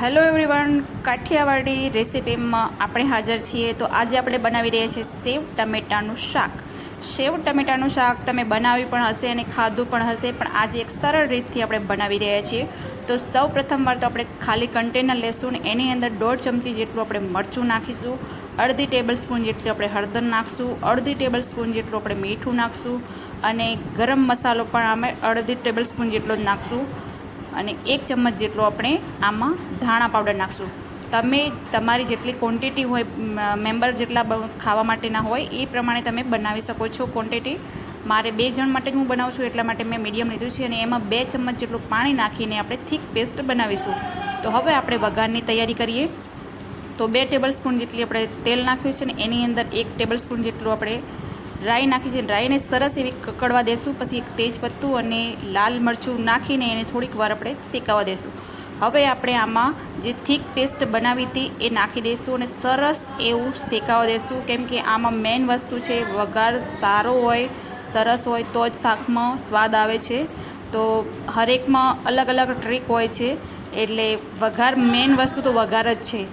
Hello everyone, Kathiawadi રેસીપીમાં આપણે હાજર છીએ. તો આજે આપણે બનાવી રહ્યા છીએ સેવ ટમેટાનું શાક. સેવ ટમેટાનું શાક તમે બનાવ્યું પણ હશે અને ખાધું પણ હશે, પણ આજે એક સરળ રીતથી આપણે બનાવી રહ્યા છીએ. તો સૌ પ્રથમવાર તો આપણે ખાલી કન્ટેનર લેશું અને એની અંદર દોઢ ચમચી જેટલું આપણે મરચું નાખીશું, અડધી ટેબલ સ્પૂન જેટલી આપણે હળદર નાખશું, અડધી ટેબલ સ્પૂન જેટલું આપણે મીઠું નાખશું અને ગરમ મસાલો પણ અમે અડધી ટેબલ સ્પૂન જેટલો જ નાખશું. અને એક ચમચ જેટલો આપણે આમાં ધાણા પાવડર નાખશું. તમે તમારી જેટલી ક્વોન્ટિટી હોય મેમ્બર જેટલા ખાવા માટેના હોય, એ પ્રમાણે તમે બનાવી શકો છો ક્વોન્ટિટી મારે બે જણ માટે હું બનાવું છું, એટલા માટે મેં મીડિયમ લીધું છે અને એમાં બે ચમચ જેટલું પાણી નાખીને આપણે થીક પેસ્ટ બનાવીશું. તો હવે આપણે વઘારની તૈયારી કરીએ. તો બે ટેબલ સ્પૂન જેટલી આપણે તેલ નાખ્યું છે ને એની અંદર એક ટેબલ સ્પૂન જેટલું આપણે રાઈ નાખી છે. રાઈને સરસ એવી કકડવા દેશું પછી એક તેજપત્તું અને લાલ મરચું નાખીને એને થોડીક વાર આપણે શેકાવા દેશું હવે આપણે આમાં જે થીક પેસ્ટ બનાવી હતી એ નાખી દઈશું અને સરસ એવું શેકાવા દેશું કેમ કે આમાં મેઇન વસ્તુ છે, વઘાર સારો હોય, સરસ હોય તો જ શાકમાં સ્વાદ આવે છે. તો હરેકમાં અલગ અલગ ટ્રીક હોય છે, એટલે વઘાર મેઇન વસ્તુ તો વઘાર જ છે.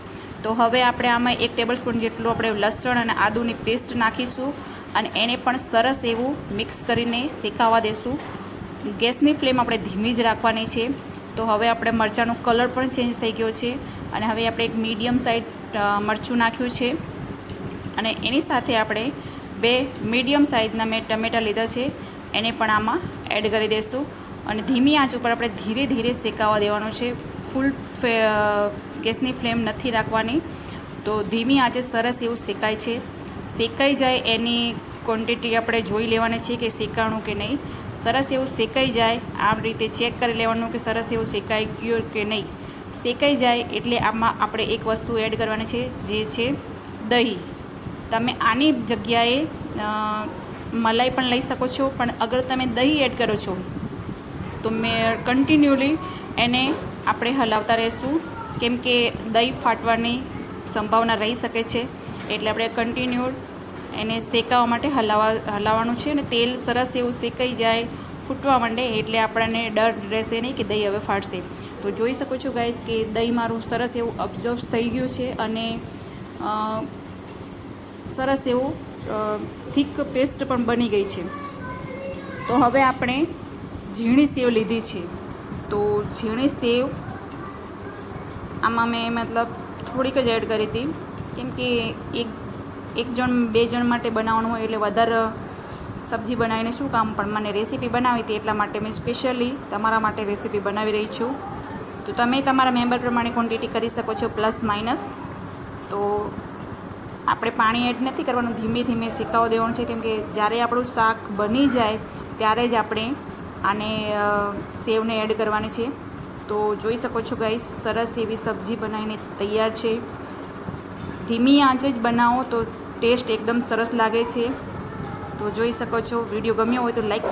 તો હવે આપણે આમાં એક ટેબલ સ્પૂન જેટલું આપણે લસણ અને આદુની પેસ્ટ નાખીશું. અને એને પણ સરસ એવું મિક્સ કરીને શેકાવા દેશું. ગેસની ફ્લેમ આપણે ધીમી જ રાખવાની છે. તો હવે આપણે મરચાંનો કલર પણ ચેન્જ થઈ ગયો છે અને હવે આપણે એક મીડિયમ સાઇઝ મરચું નાખ્યું છે. અને એની સાથે આપણે બે મીડિયમ સાઇઝના મેં ટમેટાં લીધા છે. એને પણ આમાં એડ કરી દઈશું અને ધીમી આંચ ઉપર આપણે ધીરે ધીરે શેકાવા દેવાનું છે. ફૂલ ગેસની ફ્લેમ નથી રાખવાની. તો ધીમી આંચે સરસ એવું શેકાય છે. શેકાઈ જાય એની ક્વોન્ટિટી આપણે જોઈ લેવાની છે કે શેકાણું કે નહીં. સરસ એવું શેકાઈ જાય આ રીતે ચેક કરી લેવાનું કે સરસ એવું શેકાઈ ગયું કે નહીં. શેકાઈ જાય એટલે આમાં આપણે એક વસ્તુ એડ કરવાની છે, જે છે દહીં. તમે આની જગ્યાએ મલાઈ પણ લઈ શકો છો, પણ અગર તમે દહીં એડ કરો છો, તો મેં કન્ટિન્યુઅલી એને આપણે હલાવતા રહીશું. કેમ કે દહીં ફાટવાની સંભાવના રહી શકે છે. એટલે આપણે કન્ટિન્યુ એને શેકાવા માટે હલાવવા હલાવવાનું છે અને તેલ સરસ એવું શેકાઈ જાય ફૂટવા માંડે એટલે આપણને ડર રહેશે નહીં કે દહીં હવે ફાટશે. તો જોઈ શકો છો ગાઈસ કે દહીં મારું સરસ એવું અબ્ઝર્વ થઈ ગયું છે અને સરસ એવું થીક પેસ્ટ પણ બની ગઈ છે. તો હવે આપણે ઝીણી સેવ લીધી છે. તો ઝીણી સેવ આમાં મેં મતલબ થોડીક જ એડ કરી હતી. કેમ કે એક એક જણ, બે જણ માટે બનાવવાનું હોય એટલે વધારે સબ્જી બનાવીને શું કામ? પણ મને રેસીપી બનાવી હતી એટલા માટે મેં સ્પેશિયલી તમારા માટે રેસીપી બનાવી રહી છું. તો તમે તમારા મેમ્બર પ્રમાણે ક્વોન્ટિટી કરી શકો છો પ્લસ માઇનસ તો આપણે પાણી એડ નથી કરવાનું, ધીમે ધીમે શેકાવા દેવાનું છે. કેમ કે જ્યારે આપણું શાક બની જાય, ત્યારે જ આપણે આને સેવને એડ કરવાની છે. તો જોઈ શકો છો ગાઈસ સરસ એવી સબ્જી બનાવીને તૈયાર છે. ધીમી આંચે જ બનાવો તો ટેસ્ટ એકદમ સરસ લાગે છે. તો જોઈ શકો છો, વીડિયો ગમ્યો હોય તો લાઈક